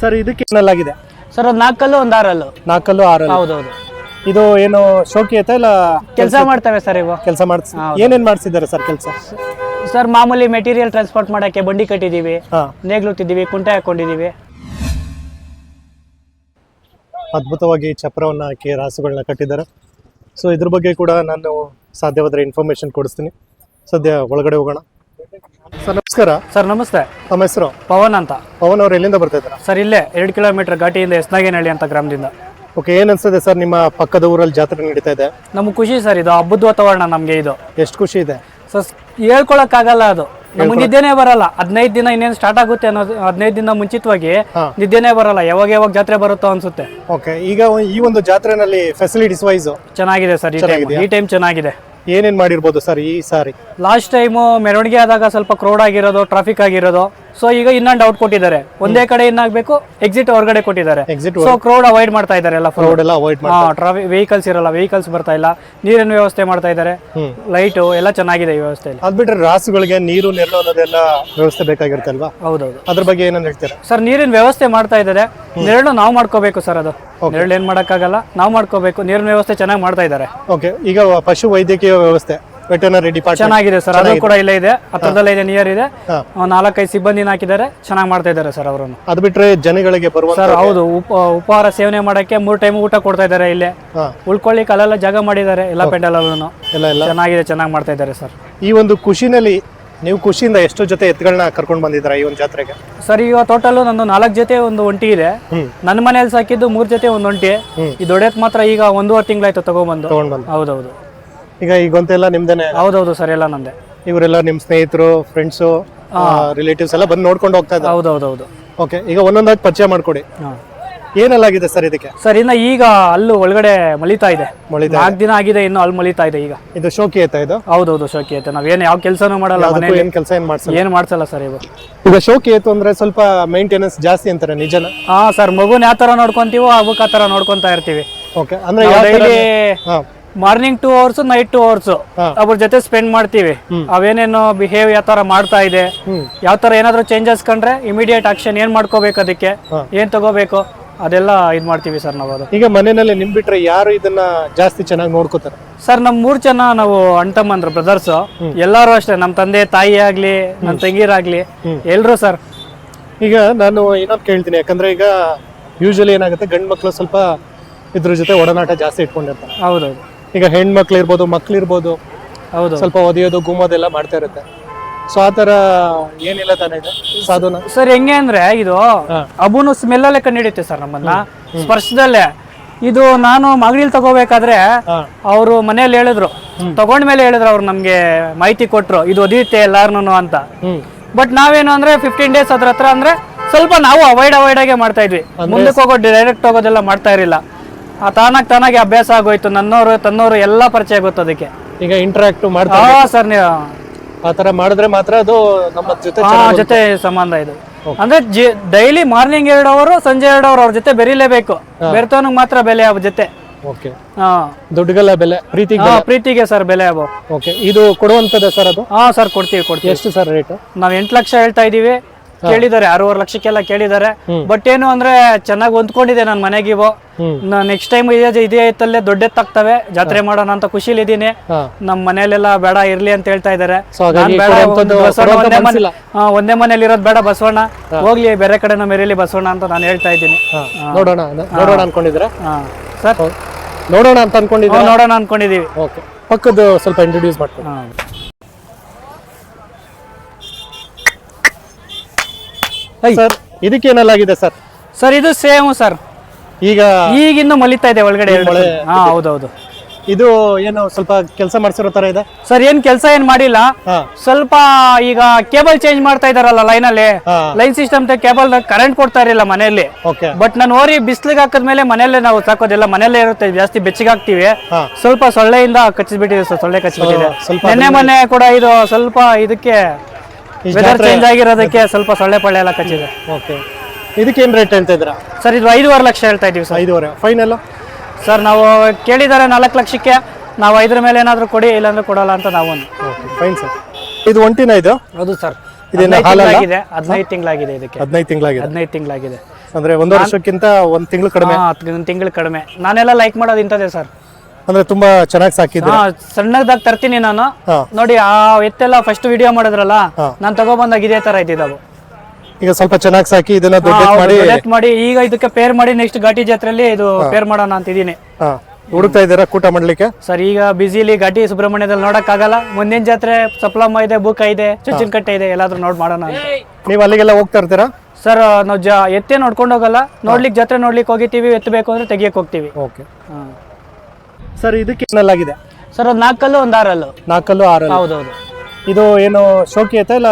Sir ಇದಕ್ಕೆ ಏನಲ್ಲಾಗಿದೆ sir ಒಂದು ನಾಲ್ಕಲ್ಲು ಒಂದು ಆರಲ್ಲು. ನಾಲ್ಕಲ್ಲು ಆರಲ್ಲು. ಹೌದೌದು. ಇದು ಏನು ಶೋಕಿ ಐತಾ ಇಲ್ಲ ಕೆಲಸ ಮಾಡ್ತವೆ ಸರ್ ಇವು. ಕೆಲಸ ಮಾಡಿಸ್ ಏನೇನ್ ಮಾಡಿಸಿದ್ದಾರೆ ಸರ್ ಕೆಲಸ? ಸರ್ ಮಾಮೂಲಿ ಮೆಟೀರಿಯಲ್ ಟ್ರಾನ್ಸ್ಪೋರ್ಟ್ ಮಾಡಕ್ಕೆ ಬಂಡಿ ಕಟ್ಟಿದೀವಿ ಹಾ. ನೇಗ್ಲುತ್ತಿದ್ದೀವಿ ಕುಂಟೆ ಹಾಕೊಂಡಿದೀವಿ. ಅದ್ಭುತವಾಗಿ ಚಪ್ರವನ್ನ ಹಾಕಿ ರಾಸುಗಳನ್ನ ಕಟ್ಟಿದ್ದಾರೆ. ಸೊ ಇದ್ರ ಬಗ್ಗೆ ಕೂಡ ನಾನು ಸಾಧ್ಯವಾದರೆ ಇನ್ಫಾರ್ಮೇಶನ್ ಕೊಡಿಸ್ತೀನಿ. ಸದ್ಯ ಒಳಗಡೆ ಹೋಗೋಣ. ಸರ್ ನಮಸ್ಕಾರ. ಸರ್ ನಮಸ್ತೆ. ತಮ್ಮ ಹೆಸರು? ಪವನ್ ಅಂತ. ಪವನ್ ಅವ್ರು ಎಲ್ಲಿಂದ ಬರ್ತಾ ಇದ್ದಾರೆ? ಸರ್ ಇಲ್ಲೇ ಎರಡು ಕಿಲೋಮೀಟರ್ ಘಾಟಿಯಿಂದ ಎಸ್ನಾಗೇನಹಳ್ಳಿ ಅಂತ ಗ್ರಾಮದಿಂದ. ಓಕೆ ಏನ್ ಅನ್ಸುತ್ತೆ ಸರ್ ನಿಮ್ಮ ಪಕ್ಕದ ಊರಲ್ಲಿ ಜಾತ್ರೆ ನಡೀತಾ ಇದೆ? ನಮ್ಗೆ ಖುಷಿ ಸರ್ ಇದು ಹಬ್ಬದ ವಾತಾವರಣ ನಮಗೆ ಇದು. ಎಷ್ಟು ಖುಷಿ ಇದೆ? ಸರ್ ಹೇಳ್ಕೊಳಕ್ ಆಗಲ್ಲ ಅದು. ನಮ್ಗೆ ನಿದ್ದೆನೇ ಬರಲ್ಲ. ಹದಿನೈದು ದಿನ ಇನ್ನೇನು ಸ್ಟಾರ್ಟ್ ಆಗುತ್ತೆ ಅನ್ನೋದು ಹದಿನೈದು ದಿನ ಮುಂಚಿತವಾಗಿ ನಿದ್ದೆನೆ ಬರಲ್ಲ. ಯಾವಾಗ ಯಾವಾಗ ಜಾತ್ರೆ ಬರುತ್ತೋ ಅನ್ಸುತ್ತೆ. ಓಕೆ ಈಗ ಈ ಒಂದು ಜಾತ್ರೆನಲ್ಲಿ ಫೆಸಿಲಿಟೀಸ್ ವೈಸ್ ಚೆನ್ನಾಗಿದೆ ಸರ್ ಈ ಟೈಮ್ ಚೆನ್ನಾಗಿದೆ. ಏನೇನ್ ಮಾಡಿರ್ಬೋದು ಸರ್ ಈ ಸಾರಿ? ಲಾಸ್ಟ್ ಟೈಮು ಮೆರವಣಿಗೆ ಆದಾಗ ಸ್ವಲ್ಪ ಕ್ರೌಡ್ ಆಗಿರೋದು ಟ್ರಾಫಿಕ್ ಆಗಿರೋದು. ಸೊ ಈಗ ಇನ್ನೊಂದು ಡೌಟ್ ಕೊಟ್ಟಿದ್ದಾರೆ. ಒಂದೇ ಕಡೆ ಏನಾಗಬೇಕು ಎಕ್ಸಿಟ್ ಹೊರಗಡೆ ಕೊಟ್ಟಿದ್ದಾರೆ. ಎಕ್ಸಿಟ್ ಸೊ ಕ್ರೌಡ್ ಅವಾಯ್ಡ್ ಮಾಡ್ತಾ ಇದ್ದಾರೆ ಎಲ್ಲ ಕ್ರೌಡ್ ರೋಡ್ ಎಲ್ಲ ಅವಾಯ್ಡ್ ಟ್ರಾಫಿಕ್ ವೆಹಿಕಲ್ಸ್ ಇರಲ್ಲ ವೆಹಿಕಲ್ಸ್ ಬರ್ತಾ ಇಲ್ಲ. ನೀರಿನ ವ್ಯವಸ್ಥೆ ಮಾಡ್ತಾ ಇದ್ದಾರೆ. ಲೈಟು ಎಲ್ಲ ಚೆನ್ನಾಗಿದೆ ಈ ವ್ಯವಸ್ಥೆಯಲ್ಲಿ ಅದ್ಬಿಟ್ರೆ ರಾಸುಗಳಿಗೆ ನೀರು ನೆರಳು ಅನ್ನೋದೆಲ್ಲ ವ್ಯವಸ್ಥೆ ಬೇಕಾಗಿರುತ್ತಲ್ವಾ? ಹೌದೌದು. ಅದ್ರ ಬಗ್ಗೆ ಏನಂತ ಹೇಳ್ತೀರಾ? ಸರ್ ನೀರಿನ ವ್ಯವಸ್ಥೆ ಮಾಡ್ತಾ ಇದ್ದಾರೆ. ನೆರಳು ನಾವು ಮಾಡ್ಕೋಬೇಕು ಸರ್ ಅದು. ನೆರಳು ಏನ್ ಮಾಡೋಕ್ಕಾಗಲ್ಲ ನಾವು ಮಾಡ್ಕೋಬೇಕು ನೀರಿನ ವ್ಯವಸ್ಥೆ ಚೆನ್ನಾಗಿ ಮಾಡ್ತಾ ಇದ್ದಾರೆ. ಓಕೆ ಈಗ ಪಶು ವೈದ್ಯಕೀಯ ವ್ಯವಸ್ಥೆ ವೆಟರ್ನರಿ ಡಿಪಾರ್ಟ್ಮೆಂಟ್. ಚೆನ್ನಾಗಿದೆ ಸರ್ ಅದು ಕೂಡ ಇಲ್ಲೇ ಇದೆ ಹತ್ರದಲ್ಲೇ ಇದೆ ನಿಯರ್ ಇದೆ. ನಾಲ್ಕೈದು ಸಿಬ್ಬಂದಿನ ಹಾಕಿದ್ದಾರೆ ಚೆನ್ನಾಗಿ ಮಾಡ್ತಾ ಇದ್ದಾರೆ ಸರ್ ಅವರನ್ನು. ಅದು ಬಿಟ್ರೆ ಜನಗಳಿಗೆ ಬರುವ ಸರ್ ಹೌದು ಉಪ ಉಪಹಾರ ಸೇವನೆ ಮಾಡಕ್ಕೆ ಮೂರ್ ಟೈಮ್ ಊಟ ಕೊಡ್ತಾ ಇದ್ದಾರೆ ಇಲ್ಲೇ. ಉಳ್ಕೊಳ್ಳಿಕ್ಕೆ ಅಲ್ಲೆಲ್ಲ ಜಾಗ ಮಾಡಿದ್ದಾರೆ ಎಲ್ಲ ಪೆಂಡಲ್ ಎಲ್ಲ. ಚೆನ್ನಾಗಿದೆ ಚೆನ್ನಾಗಿ ಮಾಡ್ತಾ ಇದ್ದಾರೆ ಸರ್. ಈ ಒಂದು ಖುಷಿನಲ್ಲಿ ನೀವು ಖುಷಿಯಿಂದ ಎಷ್ಟು ಜೊತೆ ಎತ್ತುಗಳನ್ನ ಕರ್ಕೊಂಡು ಬಂದಿದ್ದೀರಾ ಈ ಒಂದು ಜಾತ್ರೆಗೆ? ಸರ್ ಈಗ ಟೋಟಲ್ ನಂದು ನಾಲ್ಕು ಜೊತೆ ಒಂದು ಒಂಟಿ ಇದೆ. ನನ್ನ ಮನೆಯಲ್ಲಿ ಸಾಕಿದ್ದು ಮೂರ್ ಜೊತೆ ಒಂದು ಒಂಟಿ. ಈ ದೊಡ್ಡತ್ ಮಾತ್ರ ಈಗ ಒಂದೂವರೆ ತಿಂಗಳಾಯ್ತು ತಗೊಂಡ್ಬಂದು ತಗೊಂಡ್ಬಂದು. ಹೌದೌದು. ಈಗ ಈ ಗೊಂತೆಲ್ಲ ನಿಮ್ದೇನೆ? ಹೌದೌದು ಸರ್ ಎಲ್ಲ ನಂದೆ. ಇವರೆಲ್ಲ ನಿಮ್ ಸ್ನೇಹಿತರು ಫ್ರೆಂಡ್ಸು ರಿಲೇಟಿವ್ಸ್ ಎಲ್ಲ ಬಂದು ನೋಡ್ಕೊಂಡು ಹೋಗ್ತಾ ಇದ್ದಾರೆ. ಹೌದು ಓಕೆ ಈಗ ಒಂದೊಂದಾಗಿ ಪರಿಚಯ ಮಾಡ್ಕೊಡಿ. ಹಾಂ ಏನೆಲ್ಲಾಗಿದೆ ಸರ್ ಇದಕ್ಕೆ? ಸರ್ ಇನ್ನ ಈಗ ಅಲ್ಲು ಒಳಗಡೆ ಮಳಿತಾ ಇದೆ. ನಾಲ್ಕು ದಿನ ಆಗಿದೆ ಇನ್ನು ಅಲ್ಲಿ ಮಳಿತಾ ಇದೆ ಈಗ. ಇದು ಶೋಕಿ ಐತೆ ಇದು? ಹೌದೌದು ಶೋಕಿ ಐತೆ ನಾವೇನು ಯಾವ ಕೆಲಸನೂ ಮಾಡಲ್ಲ ಅದಕ್ಕೂ ಏನ್ ಕೆಲಸ ಏನ್ ಮಾಡ್ಸಲ್ಲ? ಏನು ಮಾಡ್ಸಲ್ಲ ಸರ್ ಇವು ಈಗ ಶೋಕಿ ಐತು ಅಂದ್ರೆ ಸ್ವಲ್ಪ ಮೇಂಟೆನೆನ್ಸ್ ಜಾಸ್ತಿ ಅಂತಾರೆ ನಿಜನ? ಹಾ ಸರ್ ಮಗುನ ಯಾವ ತರ ನೋಡ್ಕೊಂತೀವೋ ಅವಕ್ಕೆ ಆ ತರ ನೋಡ್ಕೊಂತಾ ಇರ್ತೀವಿ. ಓಕೆ ಅಂದ್ರೆ ಯಾವ ತರ ಡೈಲಿ ಹಾ. Morning two hours night two hours ಹಾ. ಅವ್ರ ಜೊತೆ ಸ್ಪೆಂಡ್ ಮಾಡ್ತೀವಿ. ಅವೇನೇನು ಬಿಹೇವ್ ಯಾವ ತರ ಮಾಡ್ತಾ ಇದೆ. ಹ್ಮ್. ಯಾವ ತರ ಏನಾದ್ರು ಚೇಂಜಸ್ ಕಂಡ್ರೆ ಇಮಿಡಿಯೇಟ್ ಆಕ್ಷನ್ ಏನ್ ಮಾಡ್ಕೋಬೇಕು ಅದಕ್ಕೆ? ಹಾ. ಏನ್ ತಗೋಬೇಕು? ಅದೆಲ್ಲ ಇದ್ ಮಾಡ್ತೀವಿ ಸರ್ ನಾವು ಅದು. ಈಗ ಮನೆಯಲ್ಲಿ ನಿಮ್ ಬಿಟ್ರೆ ಯಾರು ಇದನ್ನ ಜಾಸ್ತಿ ಚೆನ್ನಾಗಿ ನೋಡ್ಕೋತಾರೆ? ಸರ್ ನಮ್ ಮೂರ್ ಜನ ನಾವು ಅಣ್ತಮ್ಮಂದ್ರು ಬ್ರದರ್ಸ್ ಎಲ್ಲಾರು ಅಷ್ಟೇ ನಮ್ ತಂದೆ ತಾಯಿ ಆಗ್ಲಿ ನಮ್ಮ ತಂಗಿರಾಗ್ಲಿ ಎಲ್ರು ಸರ್. ಈಗ ನಾನು ಏನಾದ್ರು ಕೇಳ್ತೀನಿ ಯಾಕಂದ್ರೆ ಈಗ ಯೂಶಲಿ ಏನಾಗುತ್ತೆ ಗಂಡು ಮಕ್ಳು ಸ್ವಲ್ಪ ಇದ್ರ ಜೊತೆ ಒಡನಾಟ ಜಾಸ್ತಿ ಇಟ್ಕೊಂಡಿರ್ತಾರೆ. ಹೌದೌದು. ಈಗ ಹೆಣ್ಮಕ್ಳು ಇರ್ಬೋದು ಮಕ್ಳು ಇರ್ಬೋದು ಹೌದು ಸ್ವಲ್ಪ ಒದಿಯೋದು ಗುಮ್ಮೋದೆಲ್ಲ ಮಾಡ್ತಾ ಇರುತ್ತೆ. ಸೊ ಆ ತರ ಏನಿಲ್ಲ ತಾನೇ ಇದೆ? ಸಾಧುನ? ಸರ್ ಹೆಂಗೆ ಅಂದ್ರೆ ಇದು ಅಬುನು ಅಬುನು ಸ್ಮೆಲ್ಲಲ್ಲೇ ಕಂಡಿಡಿಯುತ್ತೆ ಸರ್ ನಮ್ಮನ್ನ. ಸ್ಪರ್ಶದಲ್ಲೇ. ಇದು ನಾನು ಮಾಗಡಿಲ್ ತಗೋಬೇಕಾದ್ರೆ ಅವ್ರು ಮನೇಲಿ ಹೇಳಿದ್ರು. ತಗೊಂಡ್ಮೇಲೆ ಹೇಳಿದ್ರು ಅವ್ರು ನಮ್ಗೆ ಮಾಹಿತಿ ಕೊಟ್ರು. ಇದು ಒದಿಯುತ್ತೆ ಎಲ್ಲಾರ್ನು ಅಂತ. ಬಟ್ ನಾವೇನು ಅಂದ್ರೆ ಫಿಫ್ಟೀನ್ ಡೇಸ್ ಅದ್ರ ಹತ್ರ ಅಂದ್ರೆ ಸ್ವಲ್ಪ ನಾವು ಅವಾಯ್ಡ್ ಅವಾಯ್ಡ್ ಆಗೇ ಮಾಡ್ತಾ ಇದ್ವಿ. ಮುಂದಕ್ಕೆ ಹೋಗೋ ಡೈರೆಕ್ಟ್ ಹೋಗೋದೆಲ್ಲ ಮಾಡ್ತಾ ಇರಲಿಲ್ಲ. ಆ ತಾನಾಗ್ ತಾನಾಗೆ ಅಭ್ಯಾಸ ಆಗೋಯ್ತು. ನನ್ನೋರು ತನ್ನೋರು ಎಲ್ಲ ಪರಿಚಯ ಗೊತ್ತು ಅದಕ್ಕೆ. ಈಗ ಇಂಟ್ರಾಕ್ಟ್ ಮಾಡ್ತಾ ಸರ್ ನೀವು ಆ ತರ ಮಾಡಿದ್ರೆ ಮಾತ್ರ ಅದು ನಮ್ಮ ಜೊತೆ ಆ ಜೊತೆ ಸಂಬಂಧ ಇದು. ಅಂದ್ರೆ ಡೈಲಿ ಮಾರ್ನಿಂಗ್ ಎರಡು ಅವರು ಸಂಜೆ ಎರಡು ಅವರ್ ಅವ್ರ ಜೊತೆ ಬೆರೀಲೇಬೇಕು. ಬೆರ್ತವನಿಗೆ ಮಾತ್ರ ಬೆಲೆ ಅವ್ರ ಜೊತೆ. ಓಕೆ ಹಾ. ದುಡ್ಡುಗಲ್ಲ ಬೆಲೆ ಪ್ರೀತಿಗೆ ಹಾ, ಪ್ರೀತಿಗೆ ಸರ್ ಬೆಲೆ ಅವು ಓಕೆ ಇದು ಕೊಡುವಂತದ ಸರ್ ಅದು? ಹಾ ಸರ್ ಕೊಡ್ತೀವಿ ಕೊಡ್ತೀವಿ. ಎಷ್ಟು ಸರ್ ರೇಟ್? ನಾವ್ ಎಂಟು ಲಕ್ಷ ಹೇಳ್ತಾ ಇದೀವಿ. ಕೇಳಿದ್ದಾರೆ ಆರೂವರೆ ಲಕ್ಷಕ್ಕೆಲ್ಲ ಕೇಳಿದ್ದಾರೆ. ಬಟ್ ಏನು ಅಂದ್ರೆ ಚೆನ್ನಾಗಿ ಹೊಂದ್ಕೊಂಡಿದೆ ನನ್ನ ಮನೆಗೆ ಇವು ಹ್ಮ್. ನೆಕ್ಸ್ಟ್ ಟೈಮ್ ಇದೇ ಇದೇ ಐತಲ್ಲೇ ದೊಡ್ಡೆತ್ತಾಗ್ತವೆ ಜಾತ್ರೆ ಮಾಡೋಣ ಅಂತ ಖುಷಿಲಿ ಇದೀನಿ ನಮ್ಮ ಮನೇಲೆಲ್ಲ ಬೇಡ ಇರ್ಲಿ ಅಂತ ಹೇಳ್ತಾ ಇದಾರೆ ಒಂದು ಮನೇಲಿ ಇರೋದು ಬೇಡ ಬಸವಣ್ಣ. ಹೋಗ್ಲಿ ಬೇರೆ ಕಡೆನ ಮೆರೀಲಿ ಬಸವಣ್ಣ ಅಂತ ನಾನು ಹೇಳ್ತಾ ಇದ್ದೀನಿ. ನೋಡೋಣ ನೋಡೋಣ ಅನ್ಕೊಂಡಿದ್ರೆ ಸರ್? ನೋಡೋಣ ಅಂತ ಅನ್ಕೊಂಡಿದ್ದೀವಿ ನೋಡೋಣ ಅನ್ಕೊಂಡಿದೀವಿ ಓಕೆ. ಪಕ್ಕದ ಸ್ವಲ್ಪ ಇಂಟ್ರೊಡ್ಯೂಸ್ ಮಾಡ್ಕೊಂಡು. ಸರ್ ಇದಕ್ಕೇನಲ್ಲಾಗಿದೆ ಸರ್? ಸರ್ ಇದು ಸೇಮ್ ಸರ್. ಈಗ ಈಗಿನ್ನು ಮಲಿತಾ ಇದೆ ಒಳಗಡೆ ಹಾ ಹೌದೌದು. ಇದು ಏನು ಸ್ವಲ್ಪ ಕೆಲಸ ಮಾಡ್ಸಿರೋ ತರ ಇದೆ? ಸರ್ ಏನ್ ಕೆಲಸ ಏನ್ ಮಾಡಿಲ್ಲ. ಸ್ವಲ್ಪ ಈಗ ಕೇಬಲ್ ಚೇಂಜ್ ಮಾಡ್ತಾ ಇದಾರಲ್ಲ ಲೈನ್ ಅಲ್ಲಿ ಲೈನ್ ಸಿಸ್ಟಮ್ ಕೇಬಲ್ ಕರೆಂಟ್ ಕೊಡ್ತಾ ಇರಲಿಲ್ಲ ಮನೆಯಲ್ಲಿ. ಬಟ್ ನಾನು ಓರಿ ಬಿಸ್ಲಿಗೆ ಹಾಕಿದ್ಮೇಲೆ ಮನೆಯಲ್ಲೇ ನಾವು ಸಾಕೋದಿಲ್ಲ. ಮನೆಯಲ್ಲೇ ಇರುತ್ತೆ ಜಾಸ್ತಿ ಬೆಚ್ಚಿಗೆ ಹಾಕ್ತಿವಿ. ಸ್ವಲ್ಪ ಸೊಳ್ಳೆಯಿಂದ ಕಚ್ಚಿಬಿಟ್ಟಿದೆ ಸರ್ ಸೊಳ್ಳೆ ಕಚ್ಚಿಬಿಟ್ಟಿದೆ ನಿನ್ನೆ ಮೊನ್ನೆ ಕೂಡ ಇದು ಸ್ವಲ್ಪ ಇದಕ್ಕೆ ವೆದರ್ ಚೇಂಜ್ ಆಗಿರೋದಕ್ಕೆ ಸ್ವಲ್ಪ ಸೊಳ್ಳೆ ಪಳ್ಳೆ ಎಲ್ಲ ಕಚ್ಚಿದೆ. ಓಕೆ. ಇದಕ್ಕೇನು ರೇಟ್ ಹೇಳ್ತಾ ಇದ್ದೀರಾ? ಸರ್ ಇದು ಐದೂವರೆ ಲಕ್ಷ ಹೇಳ್ತಾ ಇದ್ದೀವಿ ಸರ್. ಐದೂವರೆ. ಫೈನಲ್ ಸರ್ ನಾವು ಕೇಳಿದ್ದಾರೆ ನಾಲ್ಕು ಲಕ್ಷಕ್ಕೆ. ನಾವು ಐದರ ಮೇಲೆ ಏನಾದರೂ ಕೊಡಿ ಇಲ್ಲಾಂದ್ರೆ ಕೊಡಲ್ಲ ಅಂತ ನಾವು ಒಂದು ಫೈನ್ ಸರ್ ಇದು ಒಂಟಿನ ಇದು? ಹೌದು ಸರ್? ತಿಂಗಳಾಗಿದೆ ಹದಿನೈದು ತಿಂಗಳಾಗಿದೆ ಇದಕ್ಕೆ. ಹದಿನೈದು ತಿಂಗಳಾಗಿದೆ. ಹದಿನೈದು ತಿಂಗಳಾಗಿದೆ. ಅಂದ್ರೆ ಒಂದು ವರ್ಷಕ್ಕಿಂತ ಒಂದು ತಿಂಗಳು ಕಡಿಮೆ? ಒಂದು ತಿಂಗಳು ಕಡಿಮೆ. ನಾನೆಲ್ಲ ಲೈಕ್ ಮಾಡೋದು ಇಂಥದ್ದೇ ಸರ್. ಅಂದ್ರೆ ತುಂಬಾ ಚೆನ್ನಾಗಿ ಸಾಕಿದ್ರು ಸಣ್ಣದಾಗ ಸಣ್ಣದಾಗಿ ತರ್ತೀನಿ ನಾನು. ನೋಡಿ ಆ ಎತ್ತೆಲ್ಲ ಫಸ್ಟ್ ವಿಡಿಯೋ ಮಾಡಿದ್ರಲ್ಲ ನಾನ್ ತಗೊಬಂದಾಗ ಇದೇ ತರ ಇದ್ದಿದ್ದಾವು ಈಗ ಸ್ವಲ್ಪ ಚೆನ್ನಾಗಿ ಸಾಕಿ ಇದನ್ನ ದೊಡ್ಡ ಮಾಡಿ ಮಾಡಿ ಈಗ ಇದಕ್ಕೆ ಪೇರ್ ಮಾಡಿ ನೆಕ್ಸ್ಟ್ ಘಾಟಿ ಜಾತ್ರೆಯಲ್ಲಿ ಇದು ಪೇರ್ ಮಾಡೋಣ ಅಂತಿದ್ದೀನಿ. ಇದೀನಿ ಹುಡುಕ್ತಾ ಇದ್ದೀರಾ ಕೂಟ ಮಾಡ್ಲಿಕ್ಕೆ? ಸರ್ ಈಗ ಬಿಸಿಲಿ ಘಾಟಿ ಸುಬ್ರಹ್ಮಣ್ಯದಲ್ಲಿ ನೋಡಕ್ ಆಗಲ್ಲ. ಮುಂದಿನ ಜಾತ್ರೆ ಸಪ್ಲಮ್ಮ ಇದೆ ಬೂಕ ಇದೆ ಚುಚ್ಚಿನಕಟ್ಟೆ ಇದೆ ಎಲ್ಲಾದ್ರೂ ನೋಡ್ ಮಾಡೋಣ ಅಂತ. ನೀವು ಅಲ್ಲಿಗೆಲ್ಲ ಹೋಗ್ತಾ ಇರ್ತೀರಾ? ಸರ್ ನಾವು ಜ ಎತ್ತೆ ನೋಡ್ಕೊಂಡು ಹೋಗಲ್ಲ. ನೋಡ್ಲಿಕ್ಕೆ ಜಾತ್ರೆ ನೋಡ್ಲಿಕ್ಕೆ ಹೋಗಿತೀವಿ ಎತ್ತಬೇಕು ಅಂದ್ರೆ ತೆಗಿಯಕ್ ಹೋಗ್ತೀವಿ. ಓಕೆ. ಸರ್ ಇದಕ್ಕೆ ಆಗಿದೆ. ಸರ್ ಒಂದು ನಾಲ್ಕಲ್ಲು ಒಂದು ಆರಲ್ಲು? ನಾಲ್ಕಲ್ಲು ಆರಲ್ಲು. ಹೌದೌದು. ಇದು ಏನು ಶೋಕಿ ಐತೆ ಇಲ್ಲ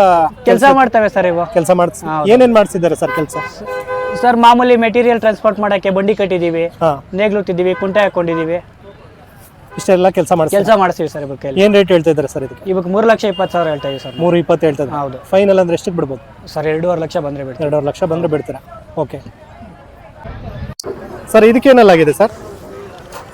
ಕೆಲಸ ಮಾಡ್ತವೆ ಸರ್ ಇವು ಕೆಲಸ ಮಾಡಿಸ್ ಏನೇನ್ ಮಾಡಿಸಿದ್ದಾರೆ ಸರ್ ಕೆಲಸ? ಸರ್ ಮಾಮೂಲಿ ಮೆಟೀರಿಯಲ್ ಟ್ರಾನ್ಸ್ಪೋರ್ಟ್ ಮಾಡಕ್ಕೆ ಬಂಡಿ ಕಟ್ಟಿದೀವಿ ಹಾ. ನೇಗ್ಲುತ್ತಿದ್ದೀವಿ ಕುಂಟೆ ಹಾಕೊಂಡಿದೀವಿ ಇಷ್ಟೆಲ್ಲ ಕೆಲಸ ಮಾಡಿ ಕೆಲಸ ಮಾಡಿಸ್ತೀವಿ ಸರ್ ಇವಾಗ ಕೈಲಿ ಏನ್ ರೇಟ್ ಹೇಳ್ತಾ ಇದ್ದಾರೆ ಸರ್ ಇದಕ್ಕೆ? ಇವಾಗ ಮೂರು ಲಕ್ಷ ಇಪ್ಪತ್ತು ಸಾವಿರ ಹೇಳ್ತಾ ಇದೀವಿ ಸರ್. ಮೂರು ಇಪ್ಪತ್ತು ಹೇಳ್ತಾ ಇದ್ದಾರೆ ಹೌದು. ಫೈನಲ್ ಅಂದ್ರೆ ಎಷ್ಟಕ್ಕೆ ಬಿಡ್ಬೋದು? ಸರ್ ಎರಡೂವರೆ ಲಕ್ಷ ಬಂದ್ರೆ ಬಿಡಿ ಎರಡೂವರೆ ಲಕ್ಷ ಬಂದ್ರೆ ಬಿಡ್ತೀರಾ? ಓಕೆ ಸರ್ ಇದಕ್ಕೆ ಏನಲ್ಲಾಗಿದೆ ಸರ್?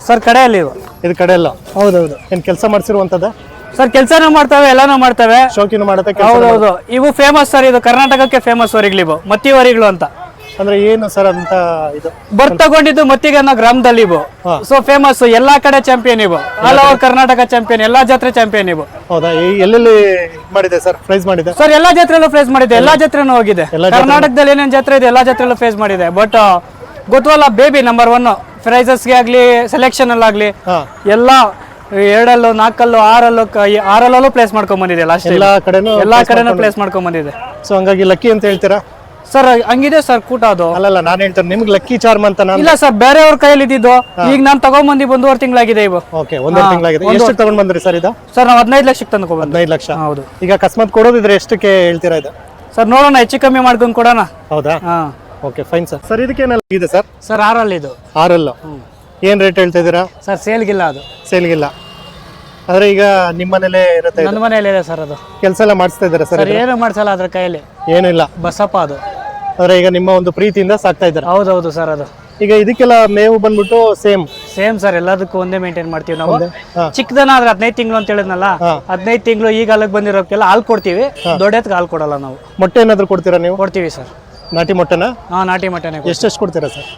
ಸರ್ ಕಡೆಯಲ್ಲಿ ಇವು. ಇದು ಕಡೆ ಎಲ್ಲ ಹೌದೌದು. ಏನ್ ಕೆಲಸ ಮಾಡಿಸಿರುವಂತದ್ದು? ಸರ್ ಕೆಲಸನೂ ಮಾಡ್ತವೆ ಎಲ್ಲಾನು ಮಾಡ್ತವೆ. ಶೋಕಿನೂ ಮಾಡುತ್ತೆ ಹೌದು ಹೌದೌದು. ಇವು ಫೇಮಸ್ ಸರ್ ಇದು ಕರ್ನಾಟಕಕ್ಕೆ ಫೇಮಸ್ ವರಿಗಳಿವು ಮತ್ತಿ ವರಿಗಳು ಅಂತ. ಅಂದ್ರೆ ಏನು ಸರ್ ಅಂತ ಇದು? ಬರ್ತ್ ತಗೊಂಡಿದ್ದು ಮತ್ತಿಗೆ ಅನ್ನೋ ಗ್ರಾಮದಲ್ಲಿ ಇವು. ಸೊ ಫೇಮಸ್ ಎಲ್ಲಾ ಕಡೆ ಚಾಂಪಿಯನ್ ಇವು. ಆಲ್ ಓವರ್ ಕರ್ನಾಟಕ ಚಾಂಪಿಯನ್ ಎಲ್ಲಾ ಜಾತ್ರೆ ಚಾಂಪಿಯನ್ ಇವು. ಹೌದಾ? ಈ- ಎಲ್ಲೆಲ್ಲಿ ಮಾಡಿದೆ ಸರ್? ಪ್ರೈಸ್ ಮಾಡಿದೆ? ಸರ್ ಎಲ್ಲಾ ಜಾತ್ರೆಲ್ಲೂ ಫೇಸ್ ಮಾಡಿದೆ ಎಲ್ಲಾ ಜಾತ್ರೆನೂ ಹೋಗಿದೆ. ಎಲ್ಲಾ ಕರ್ನಾಟಕದಲ್ಲಿ ಏನೇನು ಜಾತ್ರೆ ಇದೆ ಎಲ್ಲಾ ಜಾತ್ರೆಲ್ಲೂ ಫೇಸ್ ಮಾಡಿದೆ. ಬಟ್ ಗೊತ್ತಲ್ಲ ಬೇಬಿ ನಂಬರ್ ಒನ್ ಪ್ರೈಸಸ್ಗೆ ಆಗಲಿ ಸೆಲೆಕ್ಷನ್ ಅಲ್ಲಾಗ್ಲಿ ಹಾ. ಎಲ್ಲ ಎರಡಲ್ಲೂ ನಾಲ್ಕಲ್ಲು ಆರಲ್ಲೂ ಆರಲ್ಲೂ ಪ್ಲೇಸ್ ಮಾಡ್ಕೊಂಡ್ ಬಂದಿದೆ ಲಾಸ್ಟ್ ಎಲ್ಲ ಕಡೆನೂ ಎಲ್ಲ ಕಡೆನೂ ಪ್ಲೇಸ್ ಮಾಡ್ಕೊಂಡ್ ಬಂದಿದೆ. ಸೊ ಹಂಗಾಗಿ ಲಕ್ಕಿ ಅಂತ ಹೇಳ್ತೀರಾ? ಸರ್ ಹಂಗಿದೆ ಸರ್ ಕೂಟ ಅದು. ಅಲ್ಲಲ್ಲ ನಾನು ಹೇಳ್ತೇನೆ ನಿಮ್ಗೆ ಲಕ್ಕಿ ಚಾರ್ಮ್ ಅಂತ ನಾನು ಇಲ್ಲ ಸರ್ ಬೇರೆಯವ್ರ ಕೈಯಲ್ಲಿ ಇದ್ದಿದ್ದು ಈಗ ನಾನು ತಗೊಂಡ್ಬಂದಿ ಒಂದೂವರೆ ತಿಂಗಳಾಗಿದೆ ಇವು. ಓಕೆ ಒಂದೂವರೆ ತಿಂಗಳಾಗಿದೆ. ಎಷ್ಟು ತಗೊಂಡ್ ಬಂದ್ರಿ ಸರ್ ಇದು? ಸರ್ ನಾವು ಹದಿನೈದು ಲಕ್ಷಕ್ಕೆ ತಂದು ಹದಿನೈದು ಲಕ್ಷ. ಹೌದು. ಈಗ ಅಕಸ್ಮಾತ್ ಕೊಡೋದಿದ್ರೆ ಎಷ್ಟಕ್ಕೆ ಹೇಳ್ತೀರಾ ಇದು? ಸರ್ ನೋಡೋಣ ಹೆಚ್ಚು ಕಮ್ಮಿ ಮಾಡ್ಕೊಂಡು ಕೊಡೋಣ. ಹೌದಾ? ಹಾ. ಓಕೆ ಫೈನ್ ಸರ್ ಸರ್ ಇದಕ್ಕೇನೆಲ್ಲ ಇದೆ ಸರ್ ಸರ್ ಆರಲ್ಲಿ ಇದು. ಆರಲ್ಲು? ಏನ್ ರೇಟ್ ಹೇಳ್ತಾ ಇದ್ದೀರಾ? ಸರ್ ಸೇಲ್ಗಿಲ್ಲ ಅದು. ಸೇಲ್ಗಿಲ್ಲ. ಆದ್ರೆ ಈಗ ನಿಮ್ಮನೇಲೇ ಇರುತ್ತೆ ನನ್ನ ಮನೆಯಲ್ಲಿ ಇದೆ ಸರ್ ಅದು. ಕೆಲಸ ಎಲ್ಲ ಮಾಡಿಸ್ತಾ ಇದ್ದಾರೆ ಸರ್ ಸರ್ ಏನು ಮಾಡ್ಸಲ್ಲ ಅದ್ರ ಕೈಯಲ್ಲಿ. ಏನಿಲ್ಲ ಬಸಪ್ಪ ಅದು. ಆದ್ರೆ ಈಗ ನಿಮ್ಮ ಒಂದು ಪ್ರೀತಿಯಿಂದ ಸಾಕ್ತಾ ಇದ್ದಾರೆ? ಹೌದು ಸರ್ ಅದು. ಈಗ ಇದಕ್ಕೆಲ್ಲ ಮೇವು ಬಂದ್ಬಿಟ್ಟು ಸೇಮ್ ಸೇಮ್ ಸರ್ ಎಲ್ಲದಕ್ಕೂ ಒಂದೇ ಮೇಂಟೈನ್ ಮಾಡ್ತೀವಿ ನಾವು. ಚಿಕ್ಕದನ ಆದ್ರೆ ಹದಿನೈದು ತಿಂಗಳು ಅಂತ ಹೇಳಿದ್ನಲ್ಲ. ಹದಿನೈದು ತಿಂಗಳು ಈಗ ಅಲ್ಲಿಗೆ ಬಂದಿರೋಕ್ಕೆಲ್ಲ ಹಾಲು ಕೊಡ್ತೀವಿ. ದೊಡ್ಡದಕ್ಕೆ ಹಾಲು ಕೊಡಲ್ಲ ನಾವು. ಮೊಟ್ಟೆ ಏನಾದ್ರು ಕೊಡ್ತೀರಾ ನೀವು? ಕೊಡ್ತೀವಿ ಸರ್ ನಾಟಿ ಮೊಟ್ಟೆನ? ಹಾ ನಾಟಿ ಮೊಟ್ಟನ ಎಷ್ಟು ಎಷ್ಟು ಕೊಡ್ತೀರಾ ಸರ್?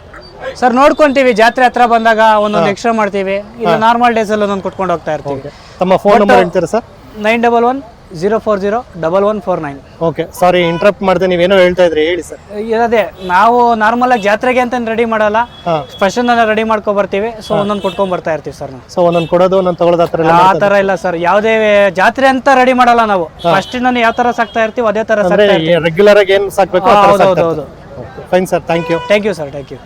ಸರ್ ನೋಡ್ಕೊಂತೀವಿ ಜಾತ್ರೆ ಹತ್ರ ಬಂದಾಗ ಒಂದೊಂದು ಎಕ್ಸ್ಟ್ರಾ ಮಾಡ್ತೀವಿ. ಇಲ್ಲ ನಾರ್ಮಲ್ ಡೇಸ್ ಅಲ್ಲಿ ಒಂದೊಂದು ಕೊಟ್ಕೊಂಡು ಹೋಗ್ತಾ ಇರ್ತೀವಿ. ತಮ್ಮ ಫೋನ್ ನಂಬರ್ ಹೇಳ್ತೀರಾ sir? Nine double one zero four zero double one four nine. Okay sorry interrupt ಮಾಡಿದೆ ನೀವೇನೋ ಹೇಳ್ತಾ ಇದ್ರಿ ಹೇಳಿ ಸರ್. ಇರೋದೇ ನಾವು ನಾರ್ಮಲ್ ಆಗಿ ಜಾತ್ರೆಗೆ ಅಂತ ರೆಡಿ ಮಾಡಲ್ಲ ಸ್ಪೆಷಲ್ ಫಸ್ಟ್ ರೆಡಿ ಮಾಡ್ಕೊಂಡ್ ಬರ್ತೀವಿ ಸೊ ಒಂದೊಂದು ಕೊಟ್ಕೊಂಡ್ ಬರ್ತಾ ಇರ್ತೀವಿ ಸರ್ ನಾವು. ಸೊ ಒಂದೊಂದು ಕೊಡೋದು ಒಂದೊಂದು ತಗೊಳ್ಳೋದು ಆ ಥರ ಎಲ್ಲ ಆ ತರ ಇಲ್ಲ ಸರ್ ಯಾವುದೇ ಜಾತ್ರೆ ಅಂತ ರೆಡಿ ಮಾಡಲ್ಲ ನಾವು. ಫಸ್ಟ್ ನಾನು ಯಾವ ತರ ಸಾಕ್ತಾ ಇರ್ತೀವಿ ಅದೇ ತರ ಸರ್ ರೆಗ್ಯುಲರ್ ಆಗಿ ಏನು ಸಾಕ್ಬೇಕು ಹೌದು ಹೌದು ಹೌದು. Fine sir thank you thank you sir thank you